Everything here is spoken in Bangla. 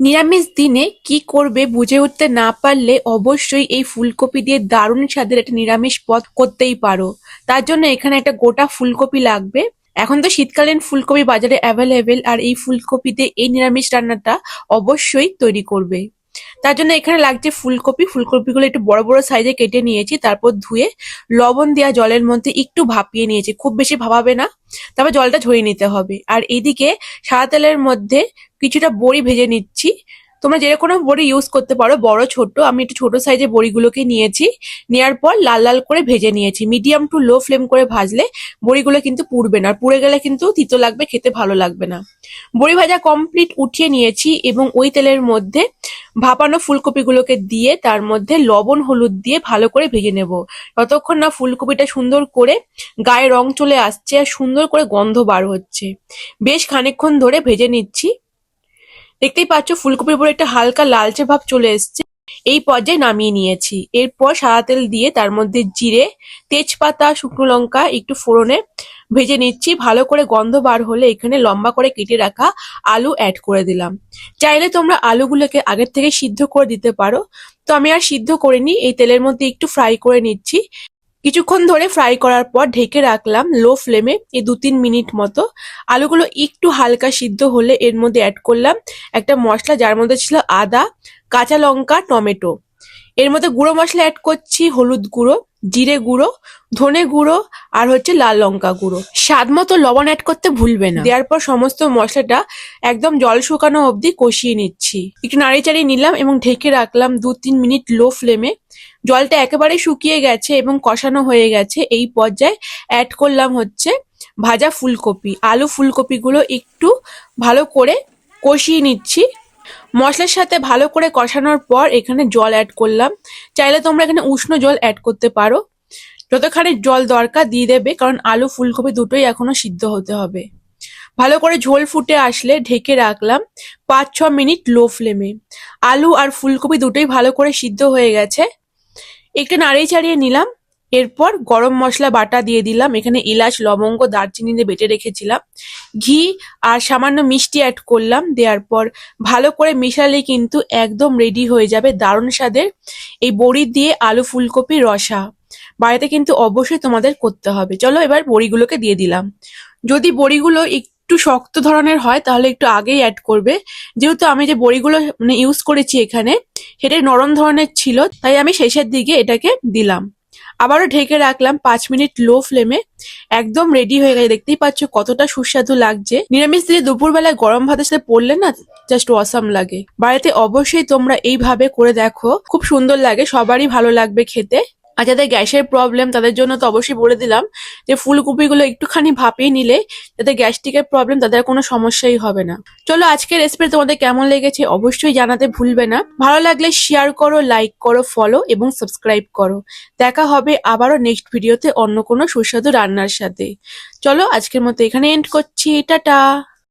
নিরামিষ দিনে কি করবে বুঝে উঠতে না পারলে অবশ্যই এই ফুলকপি দিয়ে দারুণ স্বাদের একটা নিরামিষ পদ করতেই পারো। তার জন্য এখানে একটা গোটা ফুলকপি লাগবে। এখন তো শীতকালীন ফুলকপি বাজারে অ্যাভেলেবেল আর এই ফুলকপি দিয়ে এই নিরামিষ রান্নাটা অবশ্যই তৈরি করবে। তার জন্য এখানে লাগছে ফুলকপি। ফুলকপিগুলো একটু বড় বড় সাইজে কেটে নিয়েছি, তারপর ধুয়ে লবণ দেওয়া জলের মধ্যে একটু ভাপিয়ে নিয়েছি। খুব বেশি ভাবাবে না তারপর জলটা ঝরিয়ে নিতে হবে। আর এদিকে সাদা তেলের মধ্যে কিছুটা বড়ি ভেজে নিচ্ছি। তোমরা যে কোনো বড়ি ইউজ করতে পারো, বড়, ছোট। আমি একটু ছোট সাইজের বড়িগুলোকে নিয়েছি। নেওয়ার পর লাল লাল করে ভেজে নিয়েছি। মিডিয়াম টু লো ফ্লেম করে ভাজলে বড়িগুলো কিন্তু পুড়বে না পুড়ে গেলে কিন্তু তিতো লাগবে, খেতে ভালো লাগবে না। বড়ি ভাজা কমপ্লিট উঠিয়ে নিয়েছি এবং ওই তেলের মধ্যে ভাপানো ফুলকপিগুলোকে দিয়ে তার মধ্যে লবণ, হলুদ দিয়ে ভালো করে ভেজে নেব। ততক্ষণ না ফুলকপিটা সুন্দর করে গায়ে রং চলে আসছে আর সুন্দর করে গন্ধ বার হচ্ছে। বেশ খানিকক্ষণ ধরে ভেজে নিচ্ছি। দেখতেই পাচ্ছ ফুলকপির উপরে একটা হালকা লালচে ভাব চলে এসছে। এই পর্যায়ে নামিয়ে নিয়েছি। এরপর সাদা তেল দিয়ে তার মধ্যে জিরে, তেজপাতা, শুকনো লঙ্কা একটু ফোড়নে ভেজে নিচ্ছি। ভালো করে গন্ধ বার হলে এখানে লম্বা করে কেটে রাখা আলু অ্যাড করে দিলাম। চাইলে তোমরা আলুগুলোকে আগের থেকে সিদ্ধ করে দিতে পারো। তো আমি আর সিদ্ধ করিনি, এই তেলের মধ্যে একটু ফ্রাই করে নিচ্ছি। কিছুক্ষণ ধরে ফ্রাই করার পর ঢেকে রাখলাম লো ফ্লেমে এই দু তিন মিনিট মতো। আলুগুলো একটু হালকা সিদ্ধ হলে এর মধ্যে অ্যাড করলাম একটা মশলা, যার মধ্যে ছিল আদা, কাঁচা লঙ্কা, টমেটো। এর মধ্যে গুঁড়ো মশলা অ্যাড করছি, হলুদ গুঁড়ো। জিরে গুঁড়ো, ধনে গুঁড়ো আর হচ্ছে লাল লঙ্কা গুঁড়ো। স্বাদ মতো লবণ অ্যাড করতে ভুলবে না। দেওয়ার পর সমস্ত মশলাটা একদম জল শুকানো অবধি কষিয়ে নিচ্ছি। একটু নাড়িয়ে চাড়িয়ে নিলাম এবং ঢেকে রাখলাম দু তিন মিনিট লো ফ্লেমে। জলটা একেবারে শুকিয়ে গেছে এবং কষানো হয়ে গেছে। এই পর্যায়ে অ্যাড করলাম হচ্ছে ভাজা ফুলকপি। আলু ফুলকপিগুলো একটু ভালো করে কষিয়ে নিচ্ছি। মশলার সাথে ভালো করে কষানোর পর এখানে জল অ্যাড করলাম। চাইলে তোমরা এখানে উষ্ণ জল অ্যাড করতে পারো। যতখানি জল দরকার দিয়ে দেবে, কারণ আলু, ফুলকপি দুটোই এখনও সিদ্ধ হতে হবে। ভালো করে ঝোল ফুটে আসলে ঢেকে রাখলাম পাঁচ ছ মিনিট লো ফ্লেমে আলু আর ফুলকপি দুটোই ভালো করে সিদ্ধ হয়ে গেছে। একটু নাড়িয়ে চাড়িয়ে নিলাম। এরপর গরম মশলা বাটা দিয়ে দিলাম। এখানে এলাচ, লবঙ্গ, দারচিনি দিয়ে বেটে রেখেছিলাম। ঘি আর সামান্য মিষ্টি অ্যাড করলাম। দেওয়ার পর ভালো করে মেশালে কিন্তু একদম রেডি হয়ে যাবে দারুণ স্বাদের এই বড়ি দিয়ে আলু ফুলকপি রসা। বাড়িতে কিন্তু অবশ্যই তোমাদের করতে হবে। চলো এবার বড়িগুলোকে দিয়ে দিলাম। যদি বড়িগুলো একটু শক্ত ধরনের হয়, তাহলে একটু আগেই অ্যাড করবে। যেহেতু আমি যে বড়িগুলো মানে ইউজ করেছি এখানে সেটা নরম ধরনের ছিল, তাই আমি শেষের দিকে এটাকে দিলাম। আবারও ঢেকে রাখলাম পাঁচ মিনিট লো ফ্লেমে। একদম রেডি হয়ে গেছে। দেখতেই পাচ্ছ কতটা সুস্বাদু লাগছে। নিরামিষ দিনে দুপুরবেলায় গরম ভাতের সাথে পড়লে না জাস্ট অসাম লাগে। বাড়িতে অবশ্যই তোমরা এইভাবে করে দেখো। খুব সুন্দর লাগে, সবারই ভালো লাগবে খেতে। আর যাদের গ্যাসের প্রবলেম তাদের জন্য তো অবশ্যই বলে দিলাম যে ফুলকপিগুলো একটুখানি ভাপিয়ে নিলে যাদের গ্যাস্ট্রিকের প্রবলেম তাদের কোনো সমস্যাই হবে না। চলো আজকের রেসিপি তোমাদের কেমন লেগেছে অবশ্যই জানাতে ভুলবে না। ভালো লাগলে শেয়ার করো লাইক করো ফলো এবং সাবস্ক্রাইব করো। দেখা হবে আবারও নেক্সট ভিডিওতে অন্য কোনো সুস্বাদু রান্নার সাথে। চলো আজকের মতো এখানে এন্ড করছি। টাটা!